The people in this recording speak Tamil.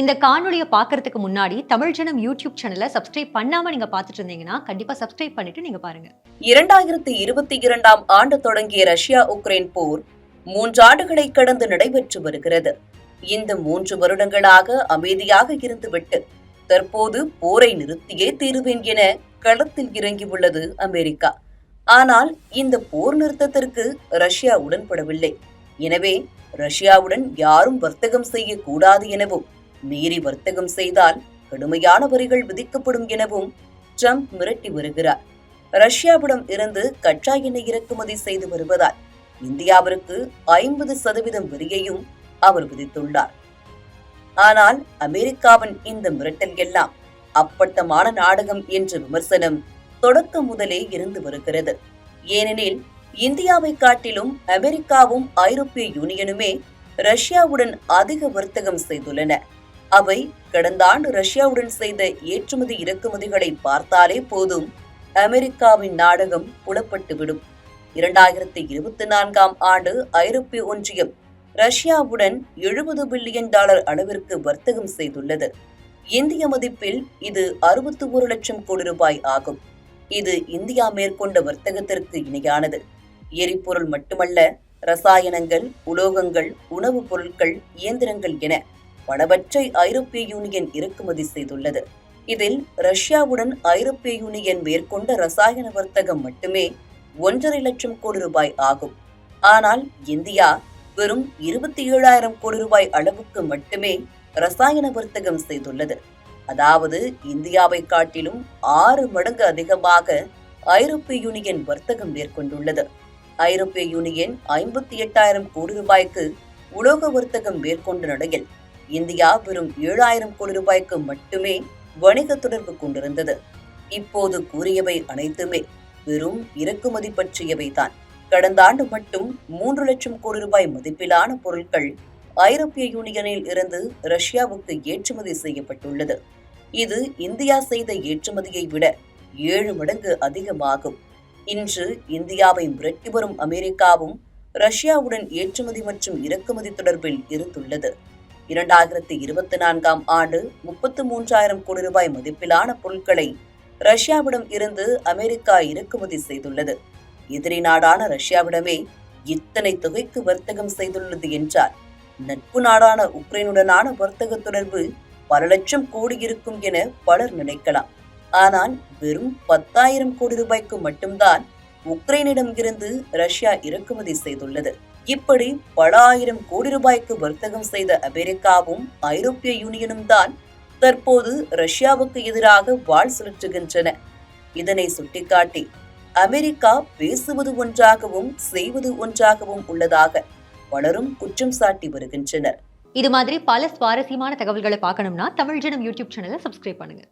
இந்த காணொலியை பார்க்கறதுக்கு முன்னாடி தமிழ் ஜனம் யூடியூப் சேனலை சப்ஸ்கிரைப் பண்ணாம நீங்க பார்த்துட்டு இருந்தீங்கன்னா கண்டிப்பா சப்ஸ்கிரைப் பண்ணிட்டு நீங்க பாருங்க. இரண்டாயிரத்தி இருபத்தி இரண்டாம் ஆண்டு தொடங்கிய ரஷ்யா உக்ரைன் போர் மூன்றாண்டுகளை கடந்து நடைபெற்று வருகிறது. இந்த மூன்று வருடங்களாக அமைதியாக இருந்துவிட்டு தற்போது போரை நிறுத்தியே தீருவேன் என களத்தில் இறங்கியுள்ளது அமெரிக்கா. ஆனால் இந்த போர் நிறுத்தத்திற்கு ரஷ்யா உடன்படவில்லை. எனவே ரஷ்யாவுடன் யாரும் வர்த்தகம் செய்யக்கூடாது எனவும் மீறி வர்த்தகம் செய்தால் கடுமையான வரிகள் விதிக்கப்படும் எனவும் ட்ரம்ப் மிரட்டி வருகிறார். ரஷ்யாவிடம் இருந்து கச்சா எண்ணெய் இறக்குமதி செய்து வருவதால் இந்தியாவிற்கு ஐம்பது சதவீதம் வரியையும் அவர் விதித்துள்ளார். ஆனால் அமெரிக்காவின் இந்த மிரட்டல் எல்லாம் அப்பட்டமான நாடகம் என்ற விமர்சனம் தொடக்கம் முதலே இருந்து வருகிறது. ஏனெனில் இந்தியாவை காட்டிலும் அமெரிக்காவும் ஐரோப்பிய யூனியனுமே ரஷ்யாவுடன் அதிக வர்த்தகம் செய்துள்ளன. அவை கடந்த ஆண்டு ரஷ்யாவுடன் செய்த ஏற்றுமதி இறக்குமதிகளை பார்த்தாலே போதும். அமெரிக்காவின் நாடகம் புலப்பட்டுவிடும். இரண்டாயிரத்தி இருபத்தி நான்காம் ஆண்டு ஐரோப்பிய ஒன்றியம் ரஷ்யாவுடன் எழுபது பில்லியன் டாலர் அளவிற்கு வர்த்தகம் செய்துள்ளது. இந்திய மதிப்பில் இது அறுபத்தி ஒரு லட்சம் கோடி ரூபாய் ஆகும். இது இந்தியா மேற்கொண்ட வர்த்தகத்திற்கு இணையானது. எரிபொருள் மட்டுமல்ல ரசாயனங்கள் உலோகங்கள் உணவுப் பொருட்கள் இயந்திரங்கள் என பலவற்றை ஐரோப்பிய யூனியன் இறக்குமதி செய்துள்ளது. இதில் ரஷ்யாவுடன் ஐரோப்பிய யூனியன் மேற்கொண்ட ரசாயன வர்த்தகம் மட்டுமே ஒன்றரை லட்சம் கோடி ரூபாய் ஆகும். ஆனால் இந்தியா வெறும் இருபத்தி ஏழாயிரம் கோடி ரூபாய் அளவுக்கு மட்டுமே ரசாயன வர்த்தகம் செய்துள்ளது. அதாவது இந்தியாவை காட்டிலும் ஆறு மடங்கு அதிகமாக ஐரோப்பிய யூனியன் வர்த்தகம் மேற்கொண்டுள்ளது. ஐரோப்பிய யூனியன் ஐம்பத்தி எட்டாயிரம் கோடி ரூபாய்க்கு உலோக வர்த்தகம் மேற்கொண்ட நிலையில் இந்தியா வெறும் ஏழாயிரம் கோடி ரூபாய்க்கு மட்டுமே வணிக தொடர்பு கொண்டிருந்தது. இப்போது கூறியவை அனைத்துமே வெறும் இறக்குமதி பற்றியவை தான். கடந்த ஆண்டு மட்டும் மூன்று லட்சம் கோடி ரூபாய் மதிப்பிலான பொருட்கள் ஐரோப்பிய யூனியனில் இருந்து ரஷ்யாவுக்கு ஏற்றுமதி செய்யப்பட்டுள்ளது. இது இந்தியா செய்த ஏற்றுமதியை விட ஏழு மடங்கு அதிகமாகும். இன்று இந்தியாவை மிரட்டி வரும் அமெரிக்காவும் ரஷ்யாவுடன் ஏற்றுமதி மற்றும் இறக்குமதி தொடர்பில் இருந்துள்ளது. இரண்டாயிரத்தி இருபத்தி நான்காம் ஆண்டு முப்பத்து மூன்றாயிரம் கோடி ரூபாய் மதிப்பிலான பொருட்களை ரஷ்யாவிடம் இருந்து அமெரிக்கா இறக்குமதி செய்துள்ளது. எதிரி நாடான ரஷ்யாவிடமே இத்தனை தொகைக்கு வர்த்தகம் செய்துள்ளது என்றார். நட்பு நாடான உக்ரைனுடனான வர்த்தக தொடர்பு பல லட்சம் கோடி இருக்கும் என பலர் நினைக்கலாம். ஆனால் வெறும் பத்தாயிரம் கோடி ரூபாய்க்கு மட்டும்தான் உக்ரைனிடம் இருந்து ரஷ்யா இறக்குமதி செய்துள்ளது. இப்படி பல ஆயிரம் கோடி ரூபாய்க்கு வர்த்தகம் செய்த அமெரிக்காவும் ஐரோப்பிய யூனியனும் தான் தற்போது ரஷ்யாவுக்கு எதிராக வாழ் சுழற்றுகின்றன. இதனை சுட்டிக்காட்டி அமெரிக்கா பேசுவது ஒன்றாகவும் செய்வது ஒன்றாகவும் உள்ளதாக பலரும் குற்றம் சாட்டி வருகின்றனர். இது மாதிரி பல சுவாரஸ்யமான தகவல்களை பார்க்கணும்னா தமிழ் ஜனம் யூடியூப் சேனலை சப்ஸ்கிரைப் பண்ணுங்க.